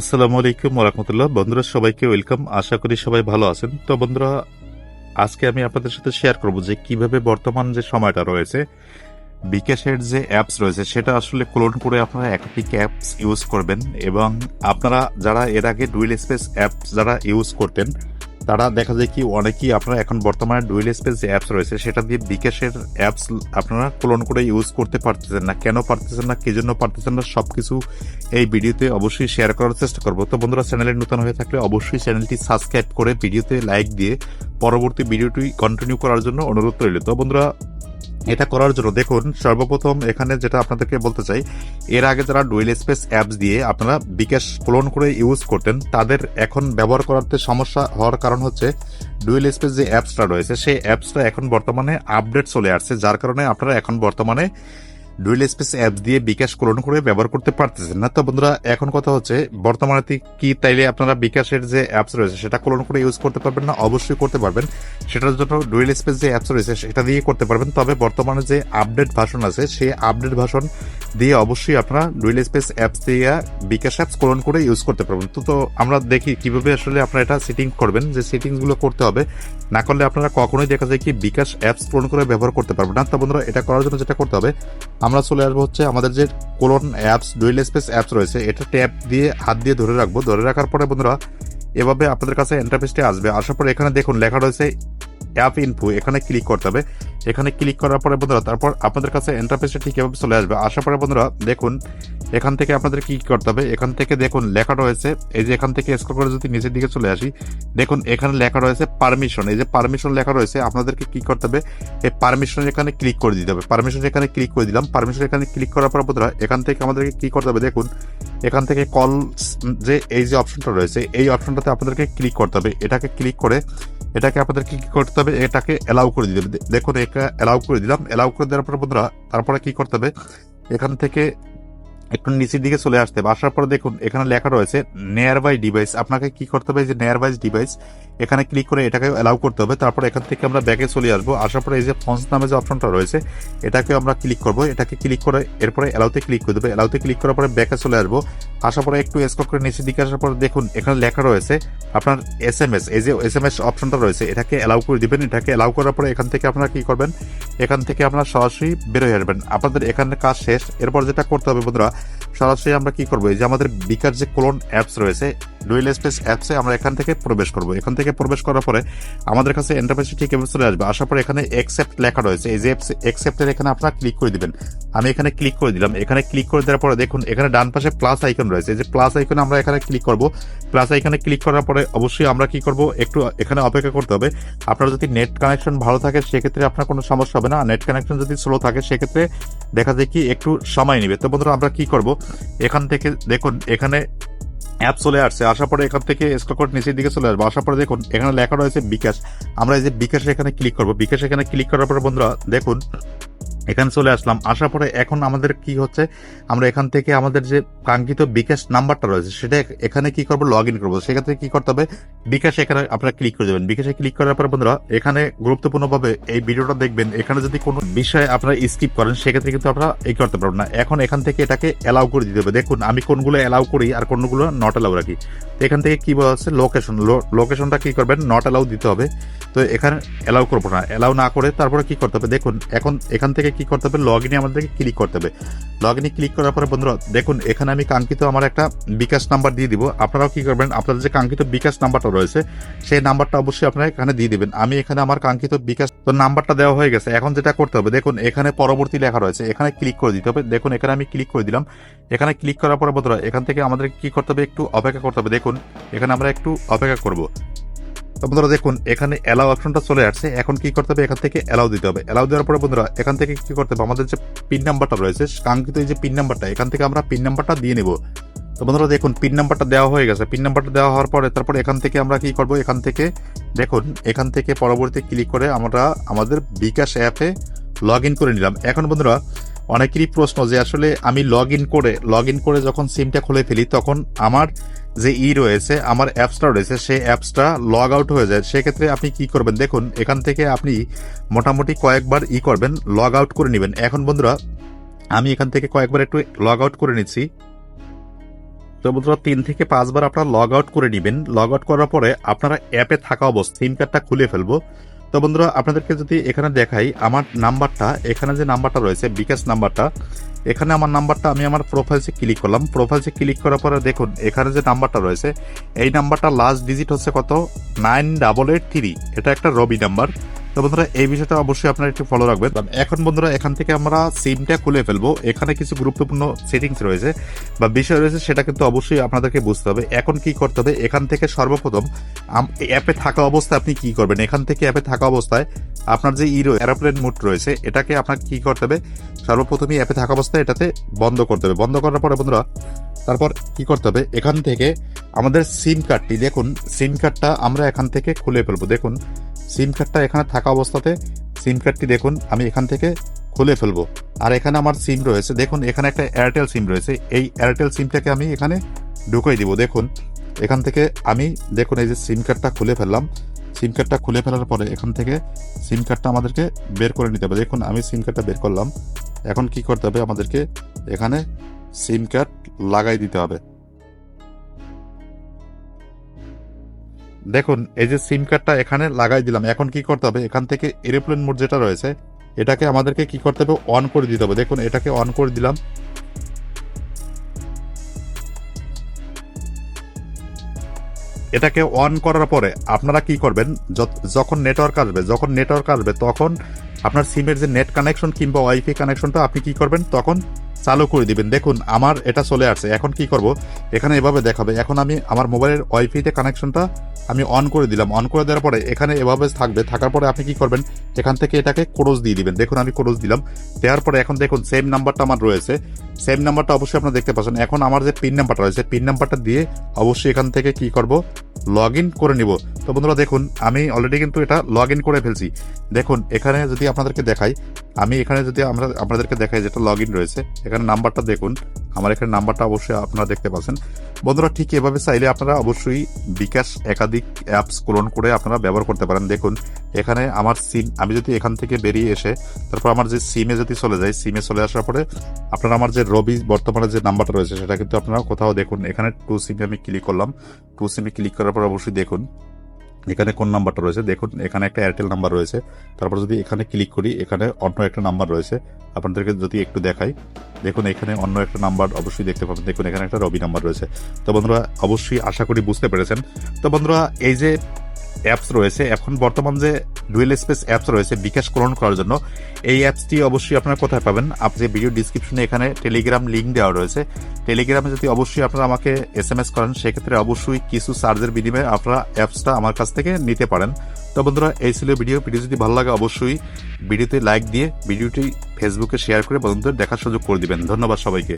আসসালামু আলাইকুম ওরহমতুল্লাহ বন্ধুরা, সবাইকে ওয়েলকাম। আশা করি সবাই ভালো আছেন। তো বন্ধুরা, আজকে আমি আপনাদের সাথে শেয়ার করব যে কীভাবে বর্তমান যে সময়টা রয়েছে, বিকাশের যে অ্যাপস রয়েছে, সেটা আসলে ক্লোন করে আপনারা একাধিক অ্যাপস ইউজ করবেন এবং আপনারা যারা এর আগে ডুইল স্পেস অ্যাপস যারা ইউজ করতেন তারা দেখা যায় কি অনেকেই আপনারা এখন বর্তমানে ডুয়েল স্পেস যে অ্যাপস রয়েছে, সেটা দিয়ে বিকাশের অ্যাপস আপনারা ক্লোন করে ইউজ করতে পারতেছেন না। কেন পারতেছেন না? কে জন্য পারতেছেন না? সব কিছু এই ভিডিওতে অবশ্যই শেয়ার করার চেষ্টা করব। তো বন্ধুরা, চ্যানেলে নতুন হয়ে থাকলে অবশ্যই চ্যানেলটি সাবস্ক্রাইব করে ভিডিওতে লাইক দিয়ে পরবর্তী ভিডিওটি কন্টিনিউ করার জন্য অনুরোধ রইল। তো বন্ধুরা এটা করার জন্য দেখুন, সর্বপ্রথম এখানে যেটা আপনাদেরকে বলতে চাই, এর আগে যারা ডুয়েল স্পেস অ্যাপস দিয়ে আপনারা বিকাশ ক্লোন করে ইউজ করতেন, তাদের এখন ব্যবহার করাতে সমস্যা হওয়ার কারণ হচ্ছে ডুয়েল স্পেস যে অ্যাপসটা রয়েছে, সেই অ্যাপসটা এখন বর্তমানে আপডেট চলে আসছে, যার কারণে আপনারা এখন বর্তমানে ডুয়েল স্পেস অ্যাপ দিয়ে বিকাশ ক্লোন করে ব্যবহার করতে পারতেছেন না। তো বন্ধুরা, এখন কথা হচ্ছে, বর্তমানে কি তাইলে আপনারা বিকাশের যে অ্যাপস রয়েছে, সেটা ক্লোন করে ইউজ করতে পারবেন না? অবশ্যই করতে পারবেন। সেটার জন্য ডুয়েল স্পেস যে অ্যাপস রয়েছে, সেটা দিয়ে করতে পারবেন। তবে বর্তমানে যে আপডেট ভাষণ আছে, সেই আপডেট ভাষণ দিয়ে অবশ্যই আপনারা ডুয়েল স্পেস অ্যাপস দিয়ে বিকাশ অ্যাপস ক্লোন করে ইউজ করতে পারবেন। তো তো আমরা দেখি কীভাবে আসলে আপনারা এটা সেটিং করবেন, যে সেটিংসগুলো করতে হবে। না করলে আপনারা কখনোই দেখা যায় কি বিকাশ অ্যাপস ক্লোন করে ব্যবহার করতে পারবেন না। তো বন্ধুরা, এটা করার জন্য যেটা করতে হবে আমরা চলে আসব হচ্ছে আমাদের যে clone apps dual space apps রয়েছে, এটা ট্যাপ দিয়ে, হাত দিয়ে ধরে রাখব। ধরে রাখার পরে বন্ধুরা, এভাবে আপনাদের কাছে ইন্টারফেসটি আসবে। আসার পরে এখানে দেখুন, লেখা রয়েছে অ্যাপ ইনফু এখানে ক্লিক করতে হবে। এখানে ক্লিক করার পরে বন্ধুরা, তারপর আপনাদের কাছে ইন্টারফেসটা ঠিক এভাবে চলে আসবে। আসার পরে বন্ধুরা, দেখুন এখান থেকে আপনাদের কি করতে হবে? এখান থেকে দেখুন, লেখা রয়েছে। এই যে এখান থেকে স্ক্রল করে যদি নিচের দিকে চলে আসি, দেখুন, এখানে লেখা রয়েছে পারমিশন এই যে পারমিশন লেখা রয়েছে, আপনাদেরকে কি করতে হবে? এই পারমিশন এখানে ক্লিক করে দিতে হবে। পারমিশন এখানে ক্লিক করে দিলাম। পারমিশন এখানে ক্লিক করার পর বন্ধুরা, এখান থেকে আমাদেরকে কি করতে হবে? দেখুন, এখান থেকে কল যে এই যে অপশনটা রয়েছে, এই অপশনটাতে আপনাদেরকে ক্লিক করতে হবে। এটাকে ক্লিক করে, এটাকে আপনাদেরকে কি করতে হবে? এটাকে অ্যালাউ করে দিতে হবে। দেখুন, এটা অ্যালাউ করে দিলাম। অ্যালাউ করে দেওয়ার পর বন্ধুরা, তারপরে কি করতে হবে? এখান থেকে একটু নিচের দিকে চলে আসতে আসার পর দেখুন, এখানে লেখা রয়েছে নেয়ার বাই ডিভাইস আপনাকে কি করতে হবে যে নেয়ার বাই ডিভাইস এখানে ক্লিক করে এটাকে অ্যালাউ করতে হবে। তারপর এখান থেকে আমরা ব্যাকে চলে আসব। আসার পরে এই যে ফন্স নামে যে অপশনটা রয়েছে এটাকে আমরা ক্লিক করব। এটাকে ক্লিক করে এরপরে অ্যালাউতে ক্লিক করে দেবে। অ্যালাউতে ক্লিক করার পরে ব্যাকে চলে আসব। আসার পরে একটু স্ক্রল করে নিচের দিকে আসার পরে দেখুন, এখানে লেখা রয়েছে আপনার এস এম এস এই যে এস এম এস অপশনটা রয়েছে, এটাকে অ্যালাউ করে দিবেন। এটাকে অ্যালাউ করার পরে এখান থেকে আপনারা কি করবেন? এখান থেকে আপনারা সরাসরি বেরোয় আসবেন। আপনাদের এখানে কাজ শেষ। এরপর যেটা করতে হবে বন্ধুরা, সরাসরি আমরা কি করব? এই যে আমাদের বিকার যে ক্লোন অ্যাপস রয়েছে ডুয়েল স্পেস অ্যাপসে আমরা এখান থেকে প্রবেশ করব। এখান থেকে প্রবেশ করার পরে আমাদের কাছে এন্টারপ্রাইজ ঠিক এভাবে চলে আসবে। আসার পরে এখানে একসেপ্ট লেখা রয়েছে। এই যে একসেপ্টের এখানে আপনারা ক্লিক করে দিবেন। আমি এখানে ক্লিক করে দিলাম। এখানে ক্লিক করে দেওয়ার পরে দেখুন, এখানে ডান পাশে প্লাস আইকন রয়েছে। যে প্লাস আইকনে আমরা এখানে ক্লিক করব। প্লাস আইকনে ক্লিক করার পরে অবশ্যই আমরা কি করব? একটু এখানে অপেক্ষা করতে হবে। আপনার যদি নেট কানেকশন ভালো থাকে, সেক্ষেত্রে আপনার কোনো সমস্যা হবে না। নেট কানেকশন যদি স্লো থাকে, সেক্ষেত্রে দেখা যায় কি একটু সময় নেবে। তো বন্ধুরা, আমরা কি করব? এখান থেকে দেখুন, এখানে অ্যাপ চলে আসছে, আসার পরে এখান থেকে স্ক্রল করে নিচের দিকে চলে আসবে। আসার পরে দেখুন, এখানে লেখা রয়েছে বিকাশ। আমরা এই যে বিকাশ এখানে ক্লিক করব। বিকাশ এখানে ক্লিক করার পরে বন্ধুরা, দেখুন এখানে চলে আসলাম। আসার পরে এখন আমাদের কি হচ্ছে? আমরা এখান থেকে আমাদের যে কাঙ্ক্ষিত বিকাশ নাম্বারটা রয়েছে, সেটা এখানে কি করব? লগ ইন করব। সেক্ষেত্রে কি করতে হবে? বিকাশে এখানে আপনারা ক্লিক করে দেবেন। বিকাশে ক্লিক করার পর বন্ধুরা, এখানে গুরুত্বপূর্ণভাবে এই ভিডিওটা দেখবেন। এখানে যদি কোনো বিষয়ে আপনারা স্কিপ করেন, সেক্ষেত্রে কিন্তু আপনারা এই করতে পারবেন না। এখন এখান থেকে এটাকে অ্যালাউ করে দিতে হবে। দেখুন, আমি কোনগুলো অ্যালাউ করি আর কোনগুলো নট অ্যালাউ রাখি। এখান থেকে কি বলা হচ্ছে? লোকেশন লোকেশনটা কি করবেন? নট অ্যালাউ দিতে হবে। তো এখানে অ্যালাউ করব না। অ্যালাউ না করে তারপরে কি করতে হবে? দেখুন, এখন এখান থেকে কি করতে হবে? লগ ইনে আমাদেরকে ক্লিক করতে হবে। লগ ইনে ক্লিক করার পরে বন্ধুরা, দেখুন, এখানে আমি কাঙ্ক্ষিত আমার একটা বিকাশ নাম্বার দিয়ে দিব। আপনারাও কি করবেন, আপনাদের যে কাঙ্ক্ষিত বিকাশ নাম্বারটা রয়েছে, সেই নাম্বারটা অবশ্যই আপনারা এখানে দিয়ে দিবেন। আমি এখানে আমার কাঙ্ক্ষিত বিকাশ, তো নাম্বারটা দেওয়া হয়ে গেছে। এখন যেটা করতে হবে, দেখুন, এখানে পরবর্তী লেখা রয়েছে। এখানে ক্লিক করে দিতে হবে। দেখুন, এখানে আমি ক্লিক করে দিলাম। এখানে ক্লিক করার পরে বন্ধুরা, এখান থেকে আমাদের কি করতে হবে? একটু অপেক্ষা করতে হবে। দেখুন, এখানে আমরা একটু অপেক্ষা করব। বন্ধুরা দেখুন, এখানে অ্যালাউ অপশনটা চলে আসছে। এখন কি করতে হবে? এখান থেকে অ্যালাউ দিতে হবে। অ্যালাউ দেওয়ার পরে বন্ধুরা, এখান থেকে কি করতে হবে? আমাদের যে পিন নাম্বারটা রয়েছে, কাঙ্ক্ষিত এই যে পিন নাম্বারটা এখান থেকে আমরা পিন নাম্বারটা দিয়ে নেব। তো বন্ধুরা দেখুন পিন নাম্বারটা দেওয়া হয়ে গেছে। পিন নাম্বারটা দেওয়া হওয়ার পরে, তারপর এখান থেকে আমরা কি করব? এখান থেকে দেখুন, এখান থেকে পরবর্তী ক্লিক করে আমরা আমাদের বিকাশ অ্যাপে লগ ইন করে নিলাম। এখন বন্ধুরা, অনেকেরই প্রশ্ন যে আসলে আমি লগ ইন করে লগ ইন করে যখন সিমটা খুলে ফেলি, তখন আমার যে ই রয়েছে, আমার অ্যাপসটা রয়েছে, সেই অ্যাপসটা লগ আউট হয়ে যায়। সেক্ষেত্রে আপনি কি করবেন? দেখুন, এখান থেকে আপনি মোটামুটি কয়েকবার ই করবেন লগ আউট করে নেবেন। এখন বন্ধুরা, আমি এখান থেকে কয়েকবার একটু লগ আউট করে নিচ্ছি। তো বন্ধুরা, তিন থেকে পাঁচবার আপনারা লগ আউট করে নেবেন। লগ আউট করার পরে আপনারা অ্যাপে থাকা অবস্থা সিম কার্ডটা খুলে ফেলব। তো বন্ধুরা, আপনাদেরকে যদি এখানে দেখাই, আমার নাম্বারটা এখানে যে নাম্বারটা রয়েছে, বিকাশ নাম্বারটা এখানে আমার নাম্বারটা, আমি আমার প্রোফাইলসে ক্লিক করলাম। প্রোফাইলসে ক্লিক করার পরে দেখুন, এখানে যে নাম্বারটা রয়েছে, এই নাম্বারটা লাস্ট ডিজিট হচ্ছে কত? নাইন ডাবল এইট থ্রি এটা একটা রবি নাম্বার। তো বন্ধুরা, এই বিষয়টা অবশ্যই আপনারা একটু ফলো রাখবেন। এখন বন্ধুরা, এখান থেকে আমরা সিমটা খুলে ফেলব। এখানে কিছু গুরুত্বপূর্ণ সেটিংস রয়েছে বা বিষয় রয়েছে, সেটা কিন্তু অবশ্যই আপনাদেরকে বুঝতে হবে। এখন কি করতে হবে? এখান থেকে সর্বপ্রথম অ্যাপে থাকা অবস্থায় আপনি কি করবেন? এখান থেকে অ্যাপে থাকা অবস্থায় আপনার যে ইরো এরোপ্লেন মুড রয়েছে, এটাকে আপনাকে কি করতে হবে? সর্বপ্রথমই অ্যাপে থাকা অবস্থায় এটাতে বন্ধ করতে হবে। বন্ধ করার পরে বন্ধুরা, তারপর কি করতে হবে? এখান থেকে আমাদের সিম কার্ডটি দেখুন। সিম কার্ডটা আমরা এখান থেকে খুলে ফেলব। দেখুন সিম কার্ডটা এখানে থাকা অবস্থাতে সিম কার্ডটি দেখুন, আমি এখান থেকে খুলে ফেলব। আর এখানে আমার সিম রয়েছে, দেখুন, এখানে একটা এয়ারটেল সিম রয়েছে। এই এয়ারটেল সিমটাকে আমি এখানে ঢুকিয়ে দিব, দেখুন। এখান থেকে আমি, দেখুন, এই যে সিম কার্ডটা খুলে ফেললাম। সিম কার্ডটা খুলে ফেলার পরে এখান থেকে সিম কার্ডটা আমাদেরকে বের করে নিতে হবে। দেখুন, আমি সিম কার্ডটা বের করলাম। এখন কি করতে হবে? আমাদেরকে এখানে সিম কার্ড লাগাই দিতে হবে। দেখুন, এই যে সিম কার্ডটা এখানে লাগাই দিলাম। এখন কি করতে হবে? এখান থেকে এরোপ্লেন মোড যেটা রয়েছে, এটাকে আমাদেরকে কি করতে হবে? অন করে দিতে হবে। দেখুন, এটাকে অন করে দিলাম। এটাকে অন করার পরে আপনারা কি করবেন? যখন নেটওয়ার্ক আসবে, যখন নেটওয়ার্ক আসবে, তখন আপনার সিমের যে নেট কানেকশন কিংবা ওয়াইফাই কানেকশনটা আপনি কি করবেন? তখন চালু করে দিবেন। দেখুন, আমার এটা চলে আসছে। এখন কি করব? এখানে এভাবে দেখাবে। এখন আমি আমার মোবাইলের ওয়াইফাইতে কানেকশনটা আমি অন করে দিলাম। অন করে দেওয়ার পরে এখানে এভাবে থাকবে। থাকার পরে আপনি কি করবেন? এখান থেকে এটাকে ক্রোজ দিয়ে দিবেন। দেখুন, আমি ক্রোজ দিলাম। দেওয়ার পরে এখন দেখুন সেম নাম্বারটা আমার রয়েছে। সেম নাম্বারটা অবশ্যই আপনারা দেখতে পাচ্ছেন। এখন আমার যে পিন নাম্বারটা রয়েছে পিন নাম্বারটা দিয়ে অবশ্যই এখান থেকে কি করব? লগ ইন করে নিব। তো বন্ধুরা দেখুন, আমি অলরেডি কিন্তু এটা লগ ইন করে ফেলছি। দেখুন, এখানে যদি আপনাদেরকে দেখাই, আমি এখানে যদি আমরা, আপনাদেরকে দেখাই যেটা লগ ইন রয়েছে, এখানে নাম্বারটা দেখুন। আমার এখানে নাম্বারটা অবশ্যই আপনারা দেখতে পাচ্ছেন। বন্ধুরা, ঠিক এভাবে চাইলে আপনারা অবশ্যই বিকাশ একাধিক অ্যাপস ক্লোন করে আপনারা ব্যবহার করতে পারেন। দেখুন, এখানে আমার সিম আমি যদি এখান থেকে বেরিয়ে এসে, তারপর আমার যে সিমে যদি চলে যায় সিমে চলে আসার পরে আপনারা আমার যে রবি বর্তমানে যে নাম্বারটা রয়েছে, সেটা কিন্তু আপনারা কোথাও দেখুন। এখানে টু সিমে আমি ক্লিক করলাম। টু সিমে ক্লিক করার পর অবশ্যই দেখুন। এখানে কোন নাম্বারটা রয়েছে? দেখুন, এখানে একটা এয়ারটেল নাম্বার রয়েছে। তারপর যদি এখানে ক্লিক করি, এখানে অন্য একটা নাম্বার রয়েছে। আপনাদেরকে যদি একটু দেখাই, দেখুন, এখানে অন্য একটা নাম্বার অবশ্যই দেখতে পাবেন। দেখুন, এখানে একটা রবি নাম্বার রয়েছে। তো বন্ধুরা, অবশ্যই আশা করি বুঝতে পেরেছেন। তো বন্ধুরা, এই যে অ্যাপস রয়েছে। এখন বর্তমান যে ডুয়েল স্পেস অ্যাপস রয়েছে বিকাশ গ্রহণ করার জন্য, এই অ্যাপসটি অবশ্যই আপনারা কোথায় পাবেন? আপনি ভিডিও ডিসক্রিপশনে এখানে টেলিগ্রাম লিঙ্ক দেওয়া রয়েছে টেলিগ্রামে যদি অবশ্যই আপনারা আমাকে এস এম এস করেন, সেক্ষেত্রে অবশ্যই কিছু চার্জের বিনিময়ে আপনারা অ্যাপসটা আমার কাছ থেকে নিতে পারেন। তো বন্ধুরা, এই ছিল ভিডিও ভিডিও যদি ভালো লাগে, অবশ্যই ভিডিওতে লাইক দিয়ে ভিডিওটি ফেসবুকে শেয়ার করে বন্ধুদের দেখার সুযোগ করে দিবেন। ধন্যবাদ সবাইকে।